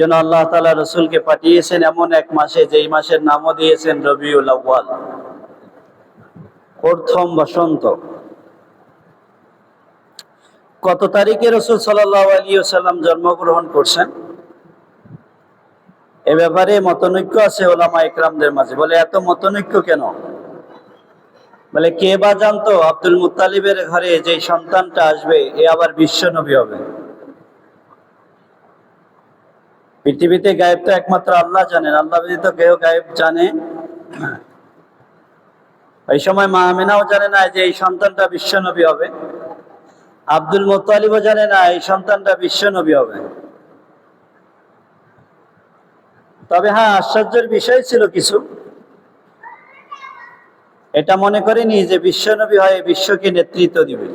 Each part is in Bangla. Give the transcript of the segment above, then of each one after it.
জন্য আল্লাহ তালা রসুলকে পাঠিয়েছেন এমন এক মাসে, যেই মাসের নামও দিয়েছেন রবিউল প্রথম বসন্ত। কত তারিখে রসুল সাল্লাম জন্মগ্রহণ করছেন? এ ব্যাপারে মতনৈক্য আছে ওলামা ইকরামদের মাঝে। বলে, এত মতনৈক্য কেন? বলে, কে বা জানতো আব্দুল মুতালিবের ঘরে যে সন্তানটা আসবে, এ আবার বিশ্ব নবী হবে। পৃথিবীতে গায়েব তো একমাত্র আল্লাহ জানেন। আল্লাহ ব্যতীত কেউ গায়েব জানে। ওই সময় মা আমেনাও জানে না যে এই সন্তানটা বিশ্ব নবী হবে। আব্দুল মোতালিবও জানে না এই সন্তানটা বিশ্ব নবী হবে। তবে হ্যাঁ আশ্চর্যের বিষয় ছিল কিছু। এটা মনে করেনি যে বিশ্বনবী হয়ে বিশ্বকে নেতৃত্ব দিবে।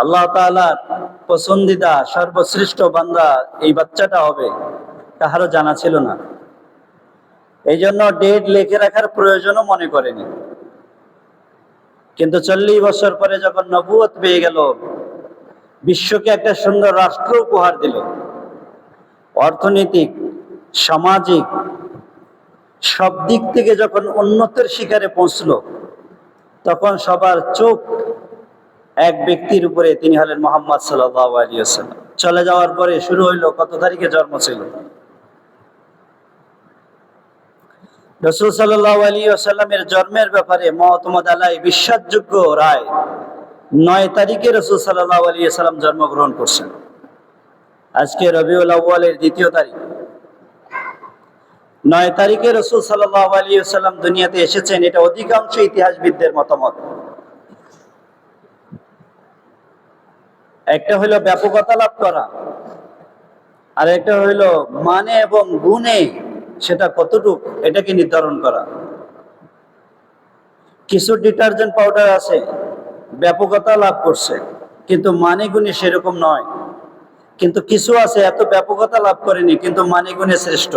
আল্লাহ তাআলার পছন্দিদা সর্বশ্রেষ্ঠ বান্দা এই বাচ্চাটা হবে, কাহারও জানা ছিল না। এই জন্য ডেট লেখে রাখার প্রয়োজনও মনে করেনি। কিন্তু চল্লিশ বছর পরে যখন নবুয়ত পেয়ে গেল, বিশ্বকে একটা সুন্দর রাষ্ট্র উপহার দিল। অর্থনৈতিক, সামাজিক, সব দিক থেকে যখন উন্নতের শিকারে পৌঁছলো, তখন সবার চোখ এক ব্যক্তির উপরে তিনি হলেন মোহাম্মদ সাল্লাহ আলিয়াল্লাম চলে যাওয়ার পরে শুরু হইল কত তারিখে জন্ম ছিল? রসুল সাল্লাহ আলী আসাল্লামের জন্মের ব্যাপারে মহতমদ আলাই বিশ্বাসযোগ্য রায়, নয় তারিখে রসুল সাল্লাহ আলী জন্মগ্রহণ করছেন। আজকে রবিউল আউ্বালের দ্বিতীয় তারিখ। নয় তারিখে রসুল সাল্লাহ আলী সাল্লাম দুনিয়াতে এসেছেন, এটা অধিকাংশ ইতিহাসবিদদের মতামত। একটা হইল ব্যাপকতা লাভ করা আর একটা হইল মানে এবং গুণে সেটা কতটুক, এটাকে নির্ধারণ করা। কিছু ডিটারজেন্ট পাউডার আছে, ব্যাপকতা লাভ করছে, কিন্তু মানে গুণে সেরকম নয়। কিন্তু কিছু আছে, এত ব্যাপকতা লাভ করেনি, কিন্তু মানে গুণে শ্রেষ্ঠ।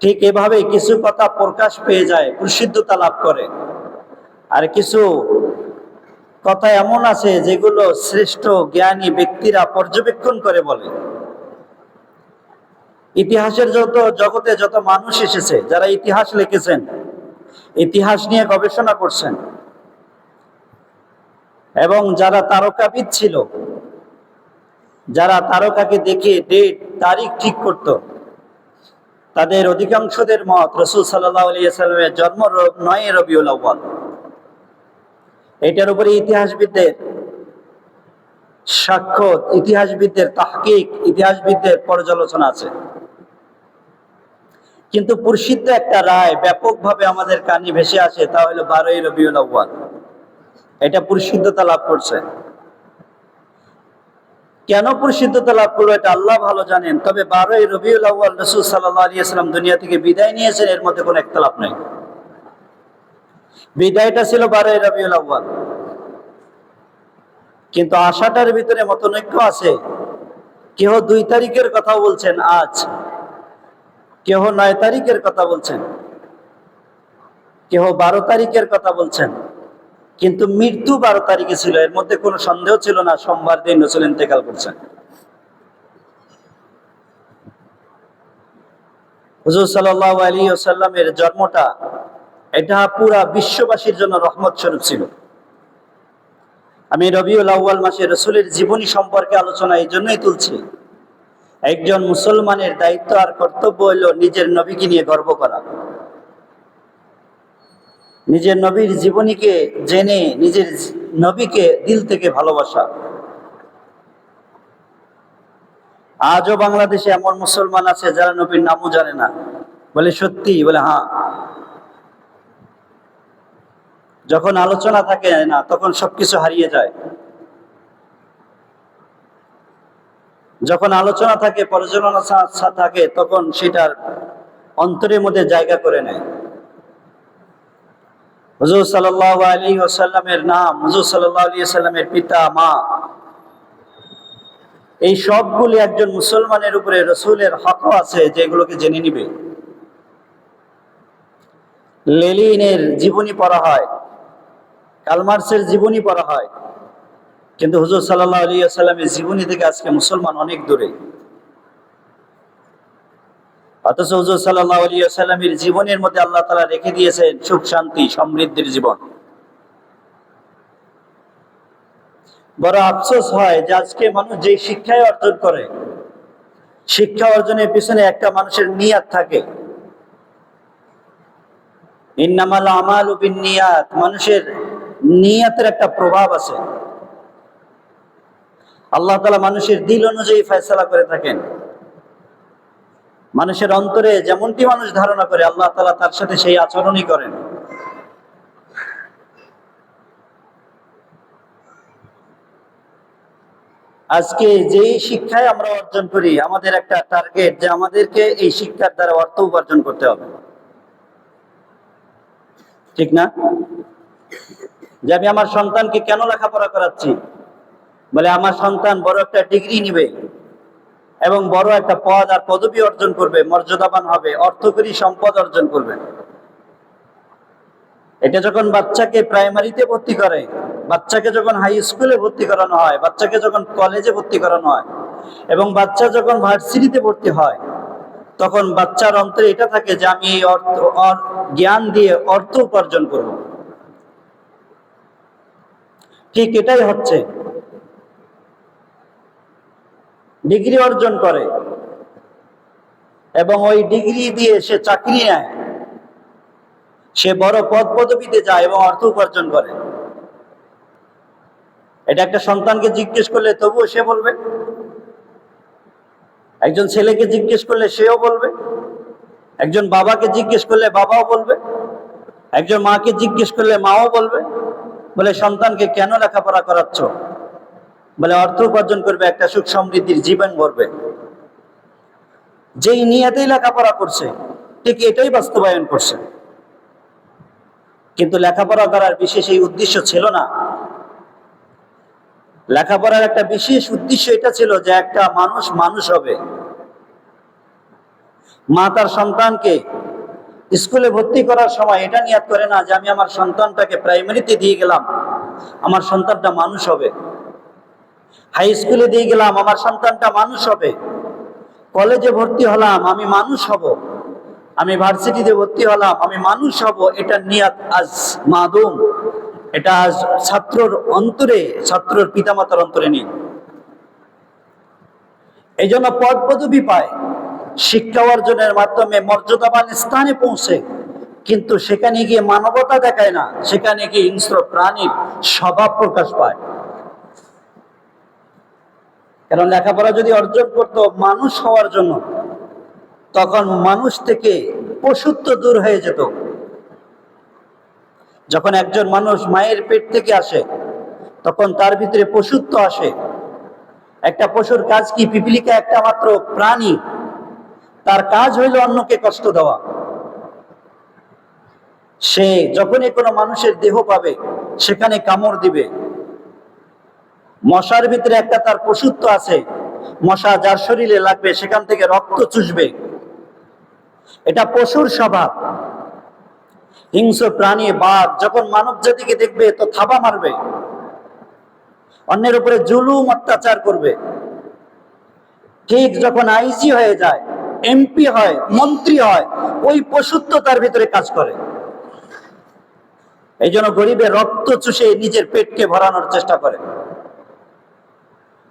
ঠিক এভাবে কিছু কথা প্রকাশ পেয়ে যায়, প্রসিদ্ধতা লাভ করে। আর কিছু কথা এমন আছে যেগুলো শ্রেষ্ঠ জ্ঞানী ব্যক্তিরা পর্যবেক্ষণ করে বলে। ইতিহাসের যত, জগতে যত মানুষ এসেছে, যারা ইতিহাস লিখেছেন, ইতিহাস নিয়ে গবেষণা করছেন, এবং যারা তারকাবিদ ছিল, যারা তারকাকে দেখে ডেট তারিখ ঠিক করত, তাদের অধিকাংশদের মত রসুল সাল্লাহ আলিয়া জন্ম নয় রবিউল আউ্বাল এটার উপরে ইতিহাসবিদদের সাক্ষ্য ইতিহাসবিদদের তাহকিক, ইতিহাসবিদদের পর্যালোচনা আছে। কিন্তু প্রসিদ্ধ একটা রায় ব্যাপকভাবে আমাদের কানে ভেসে আসে তা হলো বারোই রবিউল আউ্বাল এটা প্রসিদ্ধতা লাভ করছে। কেন প্রসিদ্ধতা লাভ করল এটা আল্লাহ ভালো জানেন, তবে বারোই রবিউল আউ্বাল রসুল সাল্লাহ আলিয়াল্লাম দুনিয়া থেকে বিদায় নিয়েছেন, এর মধ্যে কোনো একতলাপ নেই। বিদায়টা ছিল বারোই রবিউল আউ্বাল কিন্তু আশাটার ভিতরে মতনৈক্য আছে। কেহ দুই তারিখের কথা বলছেন আজ। কেহ নয় তারিখের কথা বলছেন। কেহ বারো তারিখের কথা বলছেন। কিন্তু মৃত্যু বারো তারিখে ছিল। এর মধ্যে কোনো সন্দেহ ছিল না, সোমবার দিন রসুল ইন্তেকাল করছেন। হুজুর সাল্লাহ আলী সাল্লামের জন্মটা এটা পুরা বিশ্ববাসীর জন্য রহমত স্বরূপ ছিল। আমি রবিউল আউ্বাল মাসে রসুলের জীবনী সম্পর্কে আলোচনা এই জন্যই তুলছি। একজন মুসলমানের দায়িত্ব আর কর্তব্য হইল নিজের নবীকে নিয়ে গর্ব করা। নিজের নবীর জীবনীকে জেনে নিজের নবীকে দিল থেকে ভালোবাসা। আজও বাংলাদেশে এমন মুসলমান আছে যারা নবীর নামও জানে না। বলে সত্যি বলে হ্যাঁ যখন আলোচনা থাকে না, তখন সবকিছু হারিয়ে যায়। যখন আলোচনা থাকে পর্যালোচনা থাকে, তখন সেটার অন্তরের মধ্যে জায়গা করে নেয়। হুজুর সাল্লাহ আলী ওসাল্লামের নাম, হুজুর সাল্লাহ আলী সাল্লামের পিতা, মা, এই সবগুলি একজন মুসলমানের উপরে রসুলের হক আছে যেগুলোকে জেনে নিবে। লেলিনের জীবনী পড়া হয়। কালমার্সের জীবনী পড়া হয়। কিন্তু হুজুর সাল্লাহ আলী সাল্লামের জীবনী থেকে আজকে মুসলমান অনেক দূরে। অথচ হুজুর সাল্লাহ আলী সাল্লামের জীবনের মধ্যে আল্লাহ তালা রেখে দিয়েছেন সুখ, শান্তি, সমৃদ্ধির জীবন। বড় আফসোস হয় যে আজকে মানুষ যে শিক্ষায় অর্জন করে, শিক্ষা অর্জনের পিছনে একটা মানুষের নিয়াত থাকে। ইন্নামাল আমাল নিয়াত, মানুষের নিয়াতের একটা প্রভাব আছে। আল্লাহ তালা মানুষের দিল অনুযায়ী ফয়সলা করে থাকেন। মানুষের অন্তরে যেমনটি মানুষ ধারণা করে, আল্লাহ তালা তার সাথে সেই আচরণই করেন। আজকে যেই শিক্ষায় আমরা অর্জন করি, আমাদের একটা টার্গেট যে আমাদেরকে এই শিক্ষার দ্বারা অর্থ উপার্জন করতে হবে। ঠিক না? যে আমি আমার সন্তানকে কেন লেখাপড়া করাচ্ছি? বলে আমার সন্তান বড় একটা ডিগ্রি নিবে এবং বড় একটা পদ আর পদবি অর্জন করবে, মর্যাদাবান হবে, অর্থকরী সম্পদ অর্জন করবে। এটা যখন বাচ্চাকে প্রাইমারিতে ভর্তি করে, বাচ্চাকে যখন হাই স্কুলে ভর্তি করানো হয়, বাচ্চাকে যখন কলেজে ভর্তি করানো হয় এবং বাচ্চা যখন ভার্সিটিতে ভর্তি হয়, তখন বাচ্চার অন্তরে এটা থাকে যে আমি এই অর্থ জ্ঞান দিয়ে অর্থ উপার্জন করব। ঠিক এটাই হচ্ছে। ডিগ্রি অর্জন করে এবং ওই ডিগ্রি দিয়ে সে চাকরি নেয়। সে বড় পদ পদবিতে যায় এবং অর্থ উপার্জন করে। এটা একটা সন্তানকে জিজ্ঞেস করলে তবুও সে বলবে। একজন ছেলেকে জিজ্ঞেস করলে সেও বলবে। একজন বাবাকে জিজ্ঞেস করলে বাবাও বলবে। একজন মাকে জিজ্ঞেস করলে মাও বলবে। বলে, সন্তানকে কেন লেখাপড়া করাচ্ছ? বলে, অর্থ উপার্জন করবে, একটা সুখ সমৃদ্ধির জীবন গড়বে। যেই নিয়াতেই লেখাপড়া করছে, ঠিক এটাই বাস্তবায়ন করছে। কিন্তু লেখাপড়া করার বিশেষ এই উদ্দেশ্য ছিল না। লেখাপড়ার একটা বিশেষ উদ্দেশ্য এটা ছিল যে একটা মানুষ মানুষ হবে। মা তার সন্তানকে স্কুলে ভর্তি করার সময় এটা নিয়াত করে না যে আমি আমার সন্তানটাকে প্রাইমারিতে দিয়ে গেলাম। আমার সন্তানটা মানুষ হবে। হাই স্কুলে দিয়ে গেলাম, আমার সন্তানটা মানুষ হবে। কলেজে ভর্তি হলাম, আমি মানুষ হব। আমি ভার্সিটিতে ভর্তি হলাম, আমি মানুষ হব। এটা নিয়াত আজ মাদুম। এটা আজ ছাত্রর অন্তরে, ছাত্রর পিতামাতার অন্তরে নেই। এই জন্য পদ পদবি পায়। শিক্ষা অর্জনের মাধ্যমে মর্যাদাবান স্থানে পৌঁছে। কিন্তু সেখানে গিয়ে মানবতা দেখায় না, সেখানে গিয়ে হিংস্র প্রাণীর স্বভাব প্রকাশ পায়। কারণ লেখাপড়া যদি অর্জন করত মানুষ হওয়ার জন্য, তখন মানুষ থেকে পশুত্ব দূর হয়ে যেত। যখন একজন মানুষ মায়ের পেট থেকে আসে, তখন তার ভিতরে পশুত্ব আসে। একটা পশুর কাজ কি? পিপিলিকা একটা মাত্র প্রাণী তার কাজ হইল অন্যকে কষ্ট দেওয়া। সে যখনই কোনো মানুষের দেহ পাবে, সেখানে কামড় দিবে। মশার ভিতরে একটা তার পশুত্ব আছে, মশা যার শরীরে লাগবে, সেখান থেকে রক্ত চুষবে। এটা পশুর স্বভাব। হিংস্র প্রাণী, বাঘ, যখন মানব জাতিকে দেখবে, তো থাবা মারবে। অন্যের উপরে জুলুম অত্যাচার করবে। ঠিক যখন আইজি হয়ে যায় এমপি হয়, মন্ত্রী হয়, ওই পশুত্ব তার ভিতরে কাজ করে। এই জন্য গরিবের রক্ত চুষে নিজের পেটকে ভরানোর চেষ্টা করে।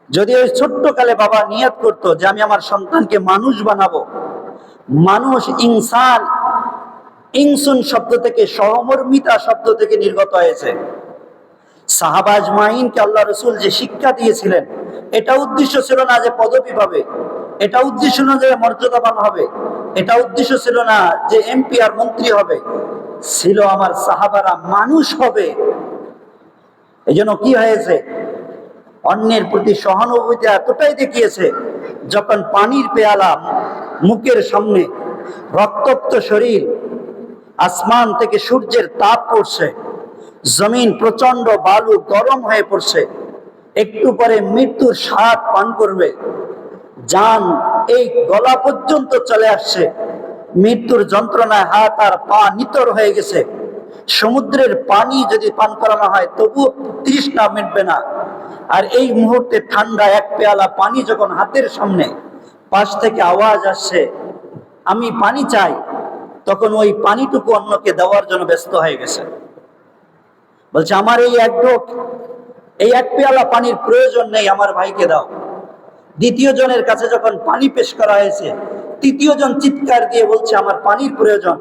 যদি ওই ছোট্ট কালে বাবা নিয়ত করতো যে আমি আমার সন্তানকে মানুষ বানাবো, মানুষ, ইনসান, ইনসুন শব্দ থেকে সহমর্মিতা শব্দ থেকে নির্গত হয়েছে। সাহাবাজ মাইনকে আল্লাহ রসুল যে শিক্ষা দিয়েছিলেন, এটা উদ্দেশ্য ছিল না যে পদবি পাবে। এটা উদ্দেশ্য না যে মর্যাদাবান হবে, এটা উদ্দেশ্য ছিল না যে এমপি আর মন্ত্রী হবে, ছিল আমার সাহাবারা মানুষ হবে। এই জন্য কি হয়েছে? অন্যের প্রতি সহানুভূতি এতটাই দেখিয়েছে, যখন পানির পেয়ালা মুখের সামনে রক্তাক্ত শরীর, আসমান থেকে সূর্যের তাপ পড়ছে, জমিন প্রচণ্ড বালু গরম হয়ে পড়ছে, একটু পরে মৃত্যুর স্বাদ পান করবে। যান এই গলা পর্যন্ত চলে আসছে। মৃত্যুর যন্ত্রণায় হাত আর পা নিতর হয়ে গেছে। সমুদ্রের পানি যদি পান করানো হয়, তবুও তৃষ্ণা মিটবে না। আর এই মুহূর্তে ঠান্ডা এক পেয়ালা পানি যখন হাতের সামনে পাশ থেকে আওয়াজ আসছে, আমি পানি চাই, তখন ওই পানিটুকু অন্যকে দেওয়ার জন্য ব্যস্ত হয়ে গেছে। বলছে, আমার এই এক ঢোক, এই এক পেয়ালা পানির প্রয়োজন নেই, আমার ভাইকে দাও। দ্বিতীয় জনের কাছে যখন পানি পেশ করা হয়েছে তৃতীয় জন চিৎকার দিয়ে বলছে, আমার পানির প্রয়োজন।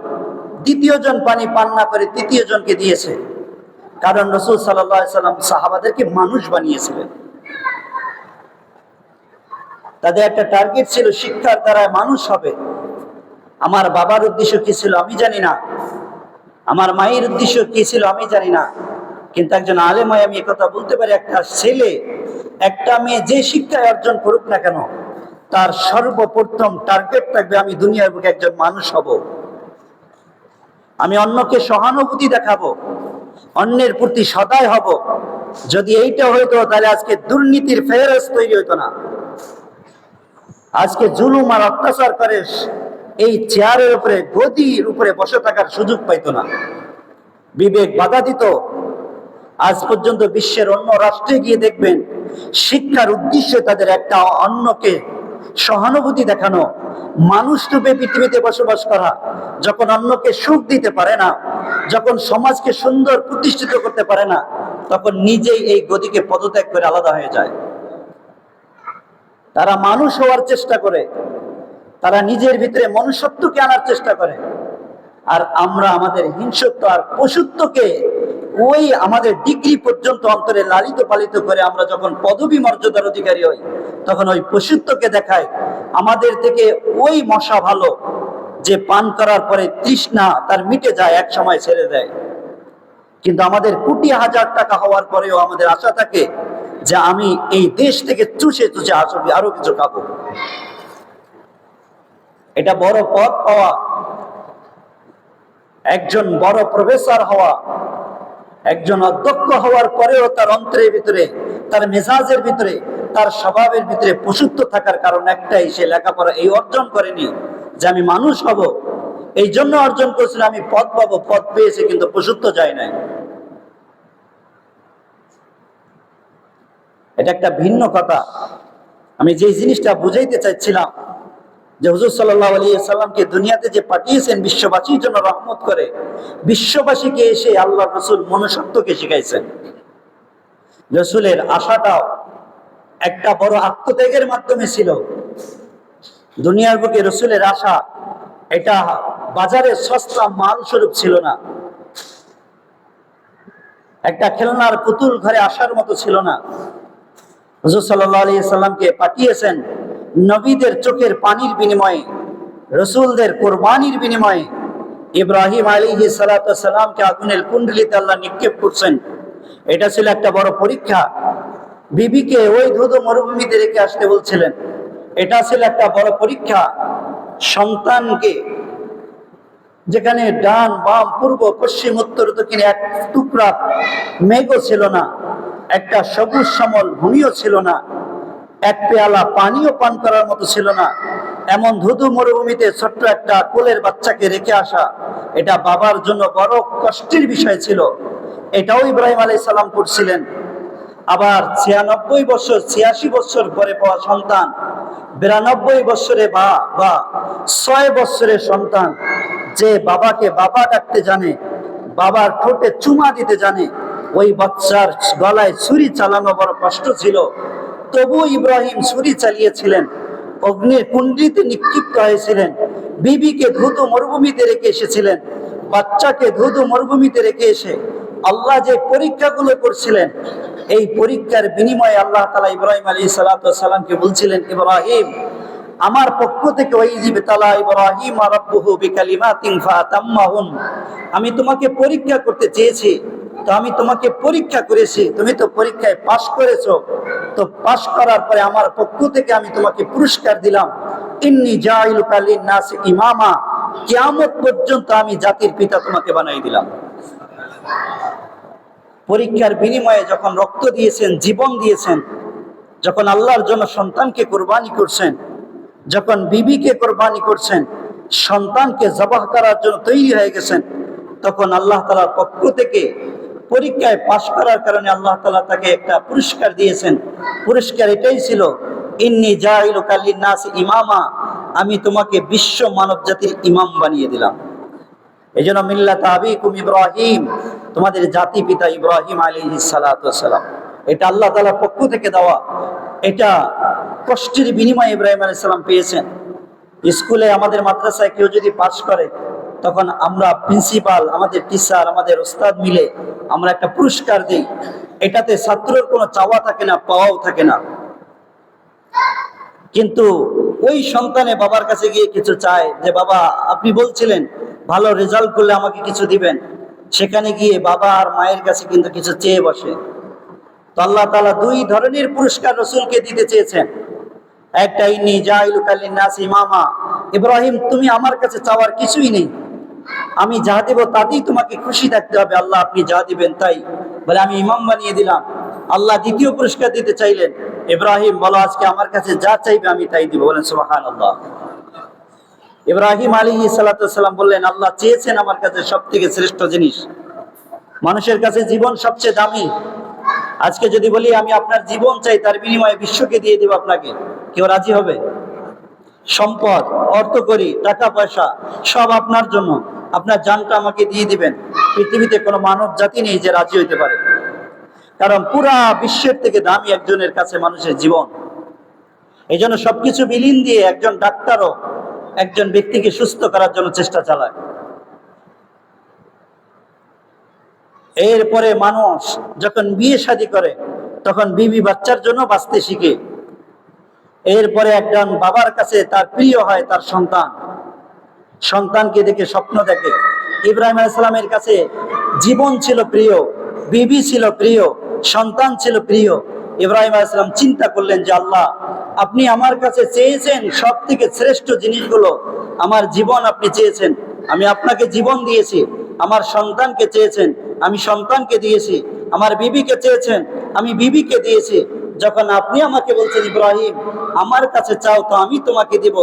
দ্বিতীয় জন পানি পান না করে তৃতীয় জনকে দিয়েছে। কারণ রসুল সাল্লাম সাহাবাদেরকে মানুষ বানিয়েছিলেন। তাদের একটা টার্গেট ছিল, শিক্ষার দ্বারা মানুষ হবে। আমার বাবার উদ্দেশ্য কি ছিল আমি জানি না। আমার মায়ের উদ্দেশ্য কি ছিল আমি জানি না। কিন্তু একজন আলেমায় আমি কথা বলতে পারি, একটা ছেলে একটা মেয়ে যে শিক্ষায় অর্জন করুক না কেন, তার সর্বপ্রথম টার্গেট থাকবে আমি দুনিয়ার বুকে একজন মানুষ হব। আমি অন্যকে সহানুভূতি দেখাবো, অন্যের প্রতি সদায় হব। যদি এইটা হইতো, তাহলে আজকে দুর্নীতির ফেরস তৈরি হইতো না। আজকে জুলুম আর অত্যাচার করে এই চেয়ারের উপরে, গদির উপরে বসে থাকার সুযোগ পাইতো না। বিবেক বাধা দিত আজ পর্যন্ত বিশ্বের অন্য রাষ্ট্রে গিয়ে দেখবেন, শিক্ষার উদ্দেশ্যে তাদের একটা অন্যকে সহানুভূতি দেখানো, মানুষ রূপে পৃথিবীতে বসবাস করা, যখন অন্যকে সুখ দিতে পারে না, যখন সমাজকে সুন্দর প্রতিষ্ঠিত করতে পারে না, তখন নিজেই এই গদিকে পদত্যাগ করে আলাদা হয়ে যায়। তারা মানুষ হওয়ার চেষ্টা করে, তারা নিজের ভিতরে মনুষ্যত্বকে আনার চেষ্টা করে, আর আমরা আমাদের হিংসত্ব আর পশুত্বকে ওই আমাদের ডিগ্রি পর্যন্ত অন্তরে লালিত পালিত করে আমরা যখন পদবী মর্যাদার অধিকারী হই, তখন ওই পশুত্বকে দেখায়, আমাদের থেকে ওই মশা ভালো যে পান করার পরে তৃষ্ণা তার মিটে যায়, এক সময় ছেড়ে দেয়। কিন্তু আমাদের কোটি হাজার টাকা হওয়ার পরেও আমাদের আশা থাকে যে আমি এই দেশ থেকে চুষে চুষে আসবি, আরও কিছু খাব। এটা বড় পদ পাওয়া, একজন বড় প্রফেসর হওয়া একজন অধ্যক্ষ হওয়ার পরেও তার অন্তরের ভিতরে, তার মেজাজের ভিতরে, তার স্বভাবের ভিতরে পশুত্ব থাকার কারণ একটাই, সে লেখাপড়া এই অর্জন করেনি যে আমি মানুষ হব। এই জন্য অর্জন করেছিল, আমি পদ পাবো, পদ পেয়েছে কিন্তু পশুত্ব যায় নাই। এটা একটা ভিন্ন কথা। আমি যে জিনিসটা বুঝাইতে চাইছিলাম যে হুজুর সাল্লাহ আলী সাল্লামকে দুনিয়াতে যে পাঠিয়েছেন বিশ্ববাসীর জন্য রহমত করে, বিশ্ববাসীকে এসে আল্লাহ রসুল মনুষ্যত্বকে শিখাইছেন। রসুলের আশাটাও একটা বড় আত্মত্যাগের মাধ্যমে ছিল। দুনিয়ার বুকে রসুলের আশা, এটা বাজারে সস্তা মাল স্বরূপ ছিল না। একটা খেলনার পুতুল ঘরে আসার মতো ছিল না। হুজুর সাল্লাহ আলী সাল্লামকে পাঠিয়েছেন নবীদের চোখের পানির বিনিময়ে, রসুলদের কোরবানির বিনিময়ে ইব্রাহিম আলী সালাতামকে আগুনের কুণ্ডলিতে আল্লাহ নিক্ষেপ করছেন। এটা ছিল একটা বড় পরীক্ষা। বিবিকে ওই ধুধু মরুভূমিতে রেখে আসতে বলছিলেন। এটা ছিল একটা বড় পরীক্ষা। সন্তানকে যেখানে ডান, বাম, পূর্ব, পশ্চিম, উত্তর, দক্ষিণে, এক টুকরা মেঘও ছিল না, একটা সবুজ সমল ভূমিও ছিল না। এক পেয়ালা পানিও পান করার মতো ছিল না। এমন ধুধু মরুভূমিতে ছোট্ট একটা কোলের বাচ্চাকে রেখে আসা, এটা বাবার জন্য বড় কষ্টের বিষয় ছিল। এটাও ইব্রাহিম আলাই সালাম করছিলেন আবার ছিয়ানব্বই বছর, ছিয়াশি বছর পরে পাওয়া সন্তান, বিরানব্বই বছরে বা বা ছয় বছরের সন্তান, যে বাবাকে বাবা ডাকতে জানে, বাবার ঠোঁটে চুমা দিতে জানে, ওই বাচ্চার গলায় ছুরি চালানো বড় কষ্ট ছিল। তবু ইব্রাহিম ছুরি চালিয়েছিলেন। অগ্নির কুণ্ডিতে নিক্ষিপ্ত হয়েছিলেন। বিবিকে ধুধু মরুভূমিতে রেখে এসেছিলেন। বাচ্চাকে ধুধু মরুভূমিতে রেখে এসে আল্লাহ যে পরীক্ষাগুলো করছিলেন, এই পরীক্ষার বিনিময়ে আল্লাহ তালা ইব্রাহিম আলী সালাতামকে বলছিলেন, ইব্রাহিম আমার পক্ষ থেকে আমি তোমাকে পরীক্ষা করতে চেয়েছি, তো আমি তোমাকে পরীক্ষা করেছি, তুমি তো পরীক্ষায় পাশ করেছ। তো পাশ করার পরে আমার পক্ষ থেকে আমি তোমাকে পুরস্কার দিলাম। ইন্নি নাস ইমামা, কিয়ামত পর্যন্ত আমি জাতির পিতা তোমাকে বানাই দিলাম। পরীক্ষার বিনিময়ে যখন রক্ত দিয়েছেন, জীবন দিয়েছেন, যখন আল্লাহর জন্য সন্তানকে কোরবানি করছেন যখন বিবিকে কোরবানি করছেন, সন্তানকে জবাহ করার জন্য তৈরি হয়ে গেছেন, তখন আল্লাহ তালার পক্ষ থেকে পরীক্ষায় পাশ করার কারণে আল্লাহ তালা তাকে একটা পুরস্কার দিয়েছেন। পুরস্কার এটাই ছিল, ইন্নি জাহিলু কাল্লিন নাস ইমামা আমি তোমাকে বিশ্ব মানব জাতির ইমাম বানিয়ে দিলাম। এই জন্য মিল্লাত আবিকুম ইব্রাহিম, তোমাদের জাতি পিতা ইব্রাহিম আলী সালাম। এটা আল্লাহ তালার পক্ষ থেকে দেওয়া। এটা কষ্টের বিনিময়ে ইব্রাহিম আলী সালাম পেয়েছেন। স্কুলে, আমাদের মাদ্রাসায় কেউ যদি পাশ করে, তখন আমরা প্রিন্সিপাল আমাদের টিচার আমাদের ওস্তাদ মিলে আমরা একটা পুরস্কার দিই। এটাতে ছাত্রের কোনো চাওয়া থাকে না, পাওয়াও থাকে না। কিন্তু ওই সন্তানে বাবার কাছে গিয়ে কিছু চায় যে, বাবা, আপনি বলছিলেন ভালো রেজাল্ট করলে আমাকে কিছু দিবেন। সেখানে গিয়ে বাবা আর মায়ের কাছে কিন্তু কিছু চেয়ে বসে। তো আল্লাহ তালা দুই ধরনের পুরস্কার রসুলকে দিতে চেয়েছেন। একটা ইন্নি জাহিলুকাল্লিন নাস ইমামা। ইব্রাহিম, তুমি আমার কাছে চাওয়ার কিছুই নেই। আমি যা দেব তাতেই তোমাকে খুশি থাকতে হবে। আল্লাহ আপনি যা দিবেন তাই। বলে আমি ইমাম বানিয়ে দিলাম। আল্লাহ দ্বিতীয় পুরস্কার দিতে চাইলেন। ইব্রাহিম, বলো আজকে আমার কাছে যা চাইবে আমি তাই দিব। বলেন সুবাহান আল্লাহ ইব্রাহিম আলী সালাতাম বললেন, আল্লাহ চেয়েছেন আমার কাছে সব থেকে শ্রেষ্ঠ জিনিস। মানুষের কাছে জীবন সবচেয়ে দামি। আজকে যদি বলি আমি আপনার জীবন চাই, তার বিনিময়ে বিশ্বকে দিয়ে দিব আপনাকে। কেউ রাজি হবে? সম্পদ, অর্থ করি, টাকা, পয়সা, সব আপনার জন্য। আপনার জানটা আমাকে দিয়ে দিবেন। পৃথিবীতে কোনো মানব জাতি নেই যে রাজি হইতে পারে। কারণ পুরা বিশ্বের থেকে দামি একজনের কাছে মানুষের জীবন। এই জন্য সবকিছু বিলীন দিয়ে একজন ডাক্তারও একজন ব্যক্তিকে সুস্থ করার জন্য চেষ্টা চালায়। এরপরে মানুষ যখন বিয়ে শাদী করে, তখন বিবি বাচ্চার জন্য বাঁচতে শিখে। এরপরে একজন বাবার কাছে তার প্রিয় হয় তার সন্তান। সন্তানকে দেখে স্বপ্ন দেখে। ইব্রাহিম আলাইসালামের কাছে জীবন ছিল প্রিয়, বিবি ছিল প্রিয়, সন্তান ছিল প্রিয়। ইব্রাহিম আলাইসালাম চিন্তা করলেন যে, আল্লাহ, আপনি আমার কাছে চেয়েছেন সব থেকে শ্রেষ্ঠ জিনিসগুলো। আমার জীবন আপনি চেয়েছেন। আমি আপনাকে জীবন দিয়েছি। আমার সন্তানকে চেয়েছেন। আমি সন্তানকে দিয়েছি। আমার বিবিকে চেয়েছেন। আমি বিবিকে দিয়েছি। যখন আপনি আমাকে বলছেন, ইব্রাহিম, আমার কাছে চাও তো আমি তোমাকে দিব।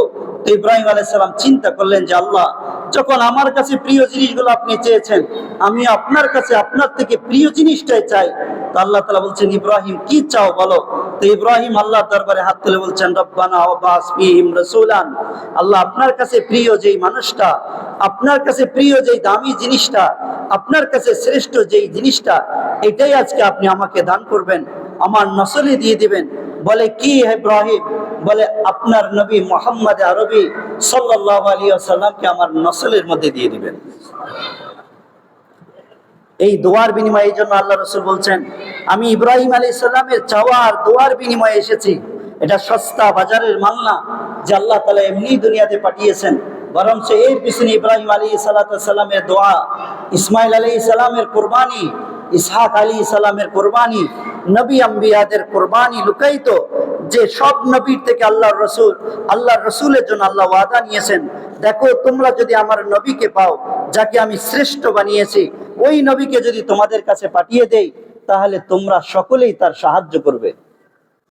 তো ইব্রাহিম আলাইসাল্লাম চিন্তা করলেন যে, আল্লাহ, যখন আমার কাছে প্রিয় জিনিসগুলো আপনি চেয়েছেন, আমি আপনার কাছে আপনার থেকে প্রিয় জিনিসটাই চাই। তো আল্লাহ তালা বলছেন, ইব্রাহিম, কি চাও বলো? তো ইব্রাহিম আল্লাহ দরবারে হাত তুলে বলছেন, রব্বানা রাসূলান। আল্লাহ, আপনার কাছে প্রিয় যেই মানুষটা, আপনার কাছে প্রিয় যেই দামি জিনিসটা, আপনার কাছে শ্রেষ্ঠ যেই জিনিসটা, এটাই আজকে আপনি আমাকে দান করবেন। আমার নসলে দিয়ে দিবেন। বলে, কি ইব্রাহিম? বলে, আপনার নবী মোহাম্মদ আরবি সাল্লাহ আলী আমার নসলের মধ্যে দিয়ে দিবেন। এই দোয়ার বিনিময়ে এই জন্য আল্লাহ রসুল বলছেন, আমি ইব্রাহিম আলী সাল্লামের চাওয়ার দোয়ার বিনিময়ে এসেছি। এটা সস্তা বাজারের মাল না, যে আল্লাহ তালা এমনি দুনিয়াতে পাঠিয়েছেন। বরঞ্চ এর পিছনে ইব্রাহিম আলী সাল্লামের দোয়া, ইসমাইল আলী সালামের কোরবানি, ইসহাক আলী সালামের কোরবানি নবী আম্বিয়াদের কোরবানি লুকাইত যে সব নবীর থেকে আল্লাহ রসুল আল্লাহ রসুলের জন্য আল্লাহ ওয়াদা নিয়েছেন। দেখো, তোমরা যদি আমার নবীকে পাও, যাকে আমি শ্রেষ্ঠ বানিয়েছি, ওই নবীকে যদি তোমাদের কাছে পাঠিয়ে দেই, তাহলে তোমরা সকলেই তার সাহায্য করবে।